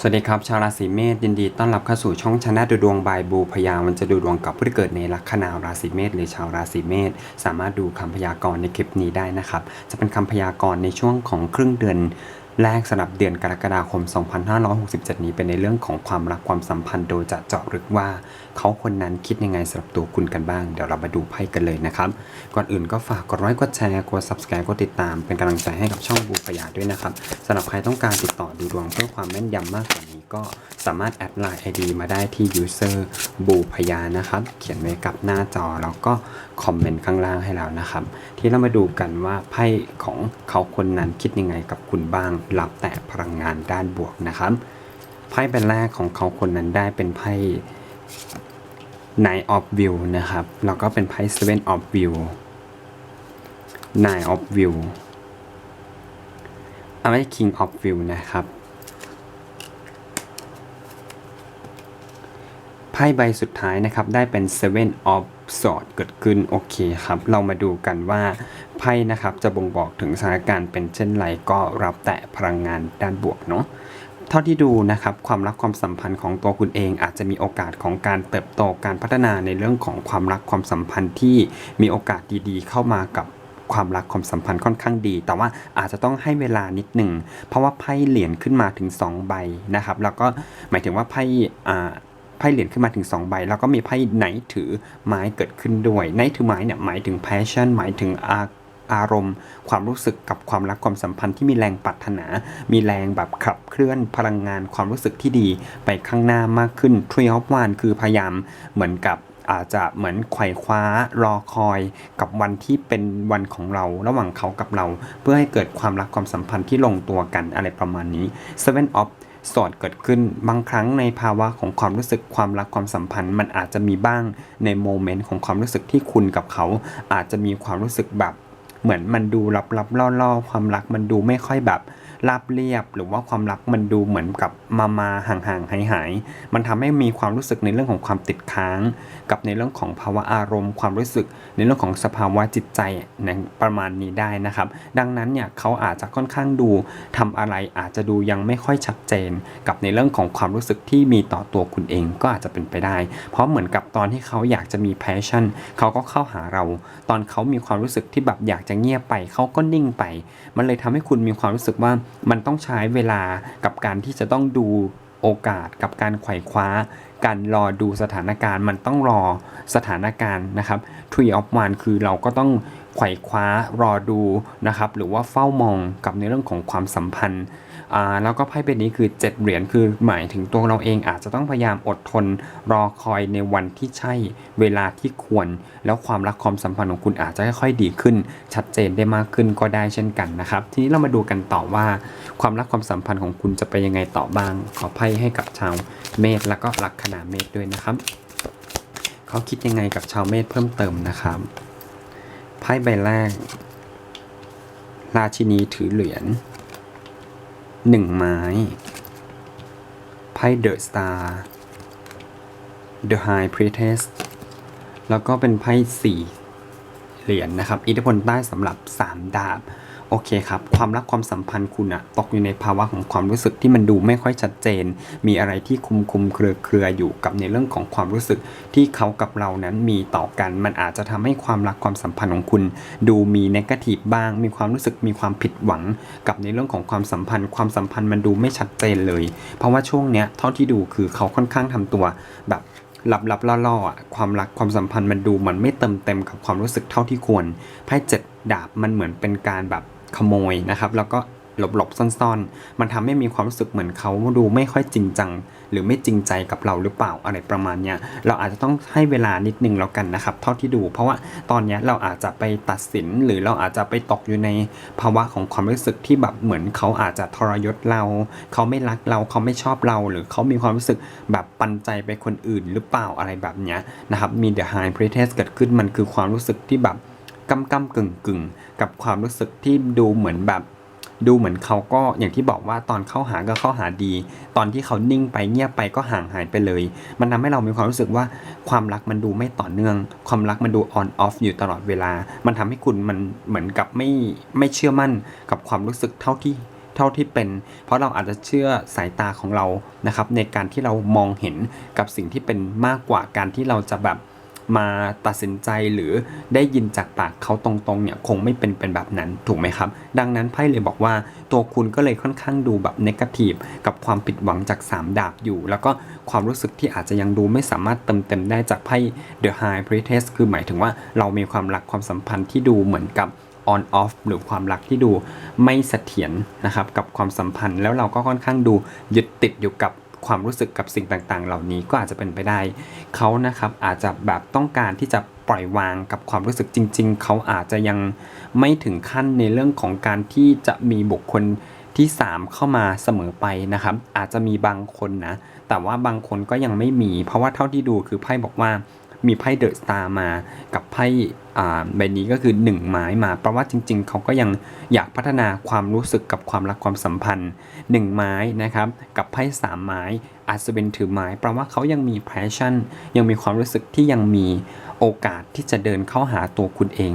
สวัสดีครับ ชาวราศีเมษยินดีต้อนรับเข้าสู่ช่องชนะดูดวงบายบูพยาวันจะดูดวงกับผู้ที่เกิดในลัคนาราศีเมษหรือชาวราศีเมษสามารถดูคำพยากรณ์ในคลิปนี้ได้นะครับ จะเป็นคำพยากรณ์ในช่วงของครึ่งเดือน แรกสำหรับเดือนกรกฎาคม 2567 นี้เป็นในเรื่องของความรักความสัมพันธ์โดยจะเจาะลึกว่า เขาคนนั้นคิดยังไงสำหรับตัวคุณกันบ้าง เดี๋ยวเรามาดูไพ่กันเลยนะครับ ก่อนอื่นก็ฝากกดไลค์กดแชร์กด subscribe กดติดตามเป็นกำลังใจให้กับช่องบูพยาด้วยนะครับสำหรับใครต้องการติดต่อดูดวงเพื่อความแม่นยำมากกว่านี้ ก็สามารถแอดไลน์ ID มาได้ที่ user บูพยานะครับ เขียนไว้กับหน้าจอแล้วก็คอมเมนต์ข้างล่างให้แล้วนะครับ ที่เรามาดูกันว่าไพ่ของเขาคนนั้นคิดยังไงกับคุณบ้างรับแต่พลังงานด้านบวกนะครับไพ่ใบแรกของเขาคนนั้นได้เป็นไพ่ Nine of View นะครับแล้วก็เป็นไพ่ Seven of View Nine of View เอาไว้ King of View นะครับ ไพ่ใบสุดท้ายนะครับ ได้เป็น Seven of Swords เกิดขึ้นโอเคครับ เรามาดูกันว่าไพ่นะครับจะบ่งบอกถึงสถานการณ์เป็นเช่นไรก็รับแต่พลังงานด้านบวกเนาะเท่าที่ดูนะครับความรักความสัมพันธ์ของตัวคุณเองอาจจะมีโอกาสของการเติบโตการพัฒนาในเรื่องของความรักความสัมพันธ์ที่มีโอกาสดีๆ เข้ามากับความรักความสัมพันธ์ค่อนข้างดี แต่ว่าอาจจะต้องให้เวลานิดหนึ่งเพราะว่าไพ่เหรียญขึ้นมาถึง 2 ใบนะครับ แล้วก็หมายถึงว่าไพ่ ไพ่เหรียญขึ้นมาถึง2ใบแล้วก็มีไพ่ไหนถือไม้เกิดขึ้นด้วยไหนถือไม้เนี่ยหมายถึง passion หมายถึงอาอารมณ์ ความรู้สึกกับความรักความสัมพันธ์ที่มีแรงปรารถนา มีแรงแบบขับเคลื่อนพลังงานความรู้สึกที่ดีไปข้างหน้ามากขึ้น Tree of One คือพยายามเหมือนกับอาจจะเหมือนไขว่คว้ารอคอยกับวันที่เป็นวันของเราระหว่างเขากับเรา เพื่อให้เกิดความรักความสัมพันธ์ที่ลงตัวกันอะไรประมาณนี้ Seven of สอดเกิดขึ้น บางครั้งในภาวะของความรู้สึกความรักความสัมพันธ์ มันอาจจะมีบ้างในโมเมนต์ของความรู้สึกที่คุณกับเขา อาจจะมีความรู้สึกแบบ เหมือนมันดูลับๆล่อๆ ความรักมันดูไม่ค่อยแบบ ราบเรียบ หรือว่าความรักมันดูเหมือนกับมามาห่างห่างหายหายๆมันทำให้มีความรู้สึกในเรื่องของความติดค้าง กับในเรื่องของภาวะอารมณ์ ความรู้สึก ในเรื่องของสภาวะจิตใจในประมาณนี้ได้นะครับ ดังนั้นเนี่ยเขาอาจจะค่อนข้างดูทำอะไรอาจจะดูยังไม่ค่อยชัดเจน กับในเรื่องของความรู้สึกที่มีต่อตัวคุณเองก็อาจจะเป็นไปได้ เพราะเหมือนกับตอนที่เขาอยากจะมี passion เขาก็เข้าหาเรา ตอนเขามีความรู้สึกที่แบบอยากจะเงียบไป เขาก็นิ่งไป มันเลยทำให้คุณมีความรู้สึกว่ามันต้องใช้เวลากับการที่จะต้องดูโอกาสกับการไขว่คว้า การรอดูสถานการณ์ มันต้องรอสถานการณ์นะครับ Tree of One คือเราก็ต้อง ไขว่คว้ารอดูนะครับหรือว่าเฝ้ามองกับในเรื่องของความสัมพันธ์อ่าแล้วก็ไพ่ใบนี้คือ 7 เหรียญคือหมายถึงตัวเราเองอาจจะต้องพยายามอดทนรอคอยในวันที่ใช่เวลาที่ควร แล้วความรักความสัมพันธ์ของคุณอาจจะค่อยๆดีขึ้น ชัดเจนได้มากขึ้นก็ได้เช่นกันนะครับ ทีนี้เรามาดูกันต่อว่า ความรักความสัมพันธ์ของคุณจะไปยังไงต่อบ้าง ขอไพ่ให้กับชาวเมษแล้วก็ลัคนาเมษด้วยนะครับเขาคิดยังไงกับชาวเมษเพิ่มเติมนะครับ ไพ่ใบแรก ราชินีถือเหรียญหนึ่งไม้ ไพ่เดอะสตาร์ The High Priestess แล้วก็เป็นไพ่สี่เหรียญนะครับ อิทธิพลใต้สำหรับ 3 ดาบ โอเคครับ ความรักความสัมพันธ์คุณอะตกอยู่ในภาวะของความรู้สึกที่มันดูไม่ค่อยชัดเจน มีอะไรที่คุมคุมเครือเครืออยู่กับในเรื่องของความรู้สึกที่เขากับเรานั้นมีต่อกัน มันอาจจะทำให้ความรักความสัมพันธ์ของคุณ ดูมีนกาทีฟบ้าง มีความรู้สึกมีความผิดหวัง กับในเรื่องของความสัมพันธ์ ความสัมพันธ์มันดูไม่ชัดเจนเลย เพราะว่าช่วงเนี้ยเท่าที่ดูคือเขาค่อนข้างทำตัวแบบหลับลับล่อๆอะความรักความสัมพันธ์มันดูเหมือนไม่เติมเต็มกับความรู้สึกเท่าที่ควรไพ่เจ็ดดาบมันเหมือนเป็นการแบบ ขโมยนะครับ แล้วก็หลบหลบๆซ่อนๆ มันทำให้มีความรู้สึกเหมือนเขาดูไม่ค่อยจริงจัง หรือไม่จริงใจกับเราหรือเปล่าอะไรประมาณเนี้ยเราอาจจะต้องให้เวลานิดนึงแล้วกันนะครับ เท่าที่ดู เพราะว่าตอนเนี้ยเราอาจจะไปตัดสินหรือเราอาจจะไปตกอยู่ในภาวะของความรู้สึกที่แบบเหมือนเขาอาจจะทรยศเรา เขาไม่รักเราเขาไม่ชอบเรา หรือเขามีความรู้สึกแบบปันใจไปคนอื่นหรือเปล่าอะไรแบบเนี้ยนะครับมี The High Priestess เกิดขึ้นมันคือความรู้สึกที่แบบ กำกำกึ่งกึ่งกับความรู้สึกที่ดูเหมือนแบบ ดูเหมือนเขาก็อย่างที่บอกว่าตอนเข้าหาก็เข้าหาดี ตอนที่เขานิ่งไปเงียบไปก็ห่างหายไปเลย มันทำให้เรามีความรู้สึกว่าความรักมันดูไม่ต่อเนื่อง ความรักมันดู on off อยู่ตลอดเวลา มันทำให้คุณมันเหมือนกับไม่ไม่เชื่อมั่นกับความรู้สึกเท่าที่เท่าที่เป็น เพราะเราอาจจะเชื่อสายตาของเรานะครับในการที่เรามองเห็นกับสิ่งที่เป็นมากกว่าการที่เราจะแบบ มาตัดสินใจหรือได้ยินจากปากเขาตรงๆเนี่ยคงไม่เป็นเป็นแบบนั้นถูกไหมครับ ดังนั้นไพ่เลยบอกว่าตัวคุณก็เลยค่อนข้างดูแบบเนกาทีฟกับความผิดหวังจาก 3 ดาบอยู่ แล้วก็ความรู้สึกที่อาจจะยังดูไม่สามารถเติมเต็มได้จากไพ่ The High Priestess คือหมายถึงว่าเรามีความรักความสัมพันธ์ที่ดูเหมือนกับ on off หรือความรักที่ดูไม่เสถียรนะครับกับความสัมพันธ์แล้วเราก็ค่อนข้างดูยึดติดอยู่กับ ความรู้สึกกับสิ่งต่างๆ เหล่านี้ก็อาจจะเป็นไปได้เขานะครับอาจจะแบบต้องการที่จะปล่อยวางกับความรู้สึกจริง ๆ เขาอาจจะยังไม่ถึงขั้นในเรื่องของการที่จะมีบุคคลที่ 3 เข้ามาเสมอไปนะครับ อาจจะมีบางคนนะ แต่ว่าบางคนก็ยังไม่มี เพราะว่าเท่าที่ดูคือไพ่บอกว่ามีไพ่เดอะสตาร์มากับไพ่ ใบนี้ก็คือ1ไม้มาเพราะว่าจริง ๆ เขาก็ยังอยากพัฒนาความรู้สึกกับความรักความสัมพันธ์ 1 ไม้นะครับกับไพ่3ไม้อาจจะเป็นถือไม้แปลว่าเขายังมี passion ยังมีความรู้สึกที่ยังมีโอกาสที่จะเดินเข้าหาตัวคุณเอง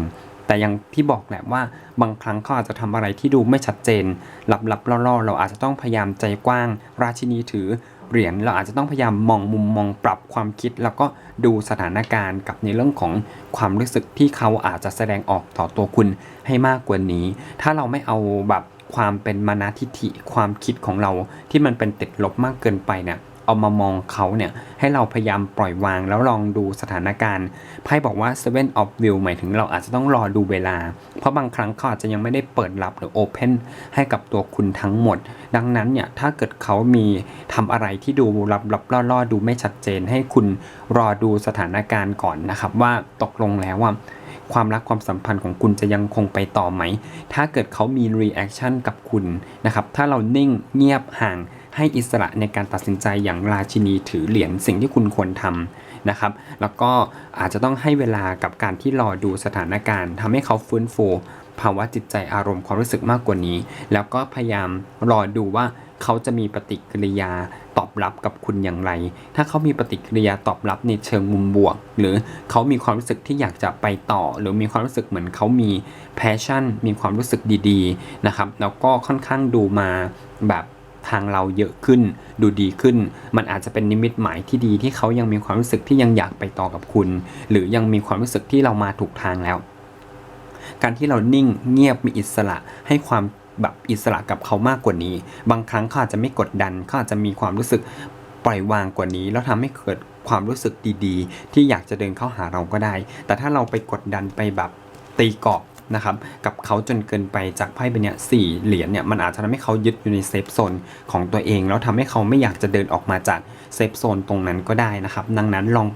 แต่ยังที่บอกแหละว่าบางครั้งเขาอาจจะทำอะไรที่ดูไม่ชัดเจนหลับๆล่อๆ เราอาจจะต้องพยายามใจกว้าง ราชินีถือ เหรียญเราอาจจะต้องพยายามมองมุมมองปรับความคิด แล้วก็ดูสถานการณ์กับในเรื่องของความรู้สึกที่เขาอาจจะแสดงออกต่อตัวคุณให้มากกว่านี้ ถ้าเราไม่เอาแบบความเป็นมานาทิฐิความคิดของเราที่มันเป็นติดลบมากเกินไปเนี่ย เอามามองเขาเนี่ยให้เราพยายามปล่อยวางแล้วลองดูสถานการณ์ไพ่บอกว่า seven of view หมายถึงเราอาจจะต้องรอดูเวลา เพราะบางครั้งเขาอาจจะยังไม่ได้เปิดรับหรือ open ให้กับตัวคุณทั้งหมด ดังนั้นเนี่ยถ้าเกิดเขามีทำอะไรที่ดูลับลับล่อล่อๆดูไม่ชัดเจน ให้คุณรอดูสถานการณ์ก่อนนะครับว่าตกลงแล้วว่าความรักความสัมพันธ์ของคุณจะยังคงไปต่อไหม ถ้าเกิดเขามี reaction กับคุณนะครับ ถ้าเรานิ่งเงียบห่าง ให้อิสระในการตัดสินใจอย่างราชินีถือเหรียญสิ่งที่คุณควรทำนะครับ แล้วก็อาจจะต้องให้เวลากับการที่รอดูสถานการณ์ทำให้เขาฟื้นฟูภาวะจิตใจอารมณ์ความรู้สึกมากกว่านี้ แล้วก็พยายามรอดูว่าเขาจะมีปฏิกิริยาตอบรับกับคุณอย่างไร ถ้าเขามีปฏิกิริยาตอบรับในเชิงมุมบวก หรือเขามีความรู้สึกที่อยากจะไปต่อ หรือมีความรู้สึกเหมือนเขามี passion มีความรู้สึกดีๆนะครับ แล้วก็ค่อนข้างดูมาแบบ ทางเราเยอะขึ้น ดูดีขึ้น มันอาจจะเป็นนิมิตหมายที่ดีที่เขายังมีความรู้สึกที่ยังอยากไปต่อกับคุณ หรือยังมีความรู้สึกที่เรามาถูกทางแล้ว การที่เรานิ่งเงียบมีอิสระให้ความแบบอิสระกับเขามากกว่านี้ บางครั้งเขาอาจจะไม่กดดันเขาอาจจะมีความรู้สึกปล่อยวางกว่านี้ แล้วทำให้เกิดความรู้สึกดีๆ ที่อยากจะเดินเข้าหาเราก็ได้ แต่ถ้าเราไปกดดันไปแบบตีกรอบ นะครับกับเขาจนเกินไปจากไพ่ใบเนี้ยสี่เหรียญเนี่ยมันอาจจะทำให้เขายึดอยู่ในเซฟโซนของตัวเอง แล้วทำให้เขาไม่อยากจะเดินออกมาจากเซฟโซนตรงนั้นก็ได้นะครับดังนั้นลอง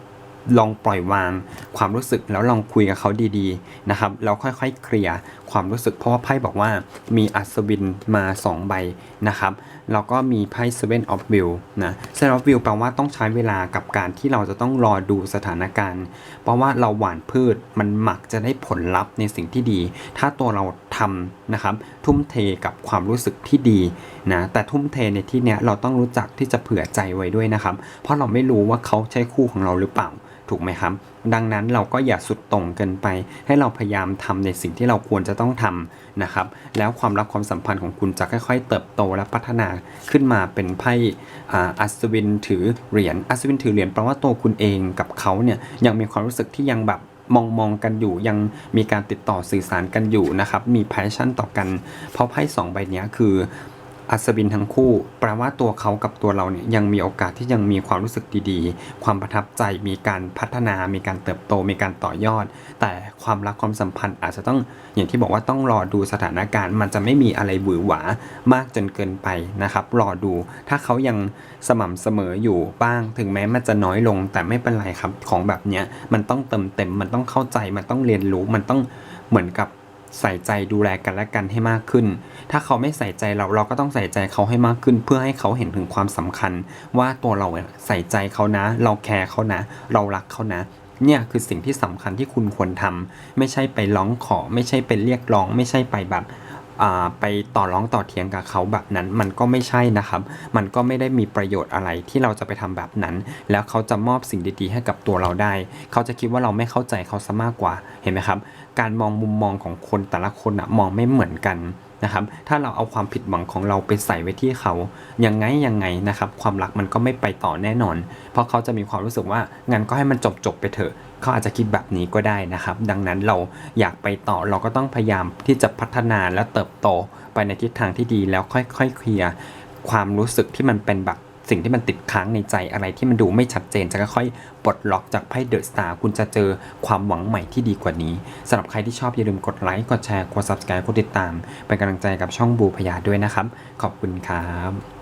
ลองปล่อยวางความรู้สึกแล้วลองคุยกับเขาดีๆนะครับแล้วค่อยๆเคลียร์ความรู้สึกเพราะว่าไพ่บอกว่ามีอัศวินมา 2 ใบนะครับแล้วก็มีไพ่ Seven of View นะ Seven of View แปลว่าต้องใช้เวลากับการที่เราจะต้องรอดูสถานการณ์ เพราะว่าเราหว่านพืชมันหมักจะได้ผลลัพธ์ในสิ่งที่ดี ถ้าตัวเราทำนะครับทุ่มเทกับความรู้สึกที่ดีนะแต่ทุ่มเทในที่เนี้ยเราต้องรู้จักที่จะเผื่อใจไว้ด้วยนะครับ เพราะเราไม่รู้ว่าเขาใช่คู่ของเราหรือเปล่า ถูกไหมครับ ดังนั้นเราก็อย่าสุดต่งเกินไป ให้เราพยายามทำในสิ่งที่เราควรจะต้องทำนะครับ แล้วความรักความสัมพันธ์ของคุณจะค่อย ๆ เติบโตและพัฒนาขึ้นมาเป็นไพ่อัศวินถือเหรียญอัศวินถือเหรียญแปลว่าตัวคุณเองกับเขาเนี่ยยังมีความรู้สึกที่ยังแบบมองมองกันอยู่ยังมีการติดต่อสื่อสารกันอยู่นะครับ มีแพชชั่นต่อกัน เพราะไพ่สองใบเนี้ยคือ อัศวินทั้งคู่แปลว่าตัวเขากับตัวเราเนี่ยยังมีโอกาสที่ยังมีความรู้สึกดีๆ ความประทับใจมีการพัฒนา มีการเติบโต มีการต่อยอด แต่ความรักความสัมพันธ์อาจจะต้องอย่างที่บอกว่าต้องรอดูสถานการณ์ มันจะไม่มีอะไรหวือหวามากจนเกินไปนะครับ รอดูถ้าเขายังสม่ำเสมออยู่บ้าง ถึงแม้มันจะน้อยลงแต่ไม่เป็นไรครับของแบบเนี้ยมันต้องเติมเต็มมันต้องเข้าใจมันต้องเรียนรู้มันต้องเหมือนกับ ใส่ใจดูแลกันและกันให้มากขึ้น ถ้าเขาไม่ใส่ใจเราเราก็ต้องใส่ใจเขาให้มากขึ้น เพื่อให้เขาเห็นถึงความสำคัญ ว่าตัวเราใส่ใจเขานะ เราแคร์เขานะ เรารักเขานะเนี่ยคือสิ่งที่สำคัญที่คุณควรทำไม่ใช่ไปร้องขอ ไม่ใช่ไปเรียกร้อง ไม่ใช่ไปแบบ ไปต่อร้องต่อเถียงกับเขาแบบนั้น มันก็ไม่ใช่นะครับ มันก็ไม่ได้มีประโยชน์อะไรที่เราจะไปทำแบบนั้น แล้วเขาจะมอบสิ่งดีๆให้กับตัวเราได้ เขาจะคิดว่าเราไม่เข้าใจเขาซะมากกว่าเห็นไหมครับ การมองมุมมองของคนแต่ละคนอะมองไม่เหมือนกัน นะครับ ถ้าเราเอาความผิดหวังของเราไปใส่ไว้ที่เขา ยังไงยังไงนะครับ ความรักมันก็ไม่ไปต่อแน่นอน เพราะเขาจะมีความรู้สึกว่างั้นก็ให้มันจบจบๆไปเถอะ เขาอาจจะคิดแบบนี้ก็ได้นะครับ ดังนั้นเราอยากไปต่อเราก็ต้องพยายามที่จะพัฒนาและเติบโตไปในทิศทางที่ดีแล้วค่อยๆเคลียร์ความรู้สึกที่มันเป็นแบบ สิ่งที่มันติดค้างในใจอะไรที่มันดูไม่ชัดเจนจะค่อยๆปลดล็อกจากไพ่เดอะสตาร์คุณจะเจอความหวังใหม่ที่ดีกว่านี้สำหรับใครที่ชอบอย่าลืมกดไลค์กดแชร์กด subscribe กดติดตาม เป็นกำลังใจกับช่องบูพยาด้วยนะครับ ขอบคุณครับ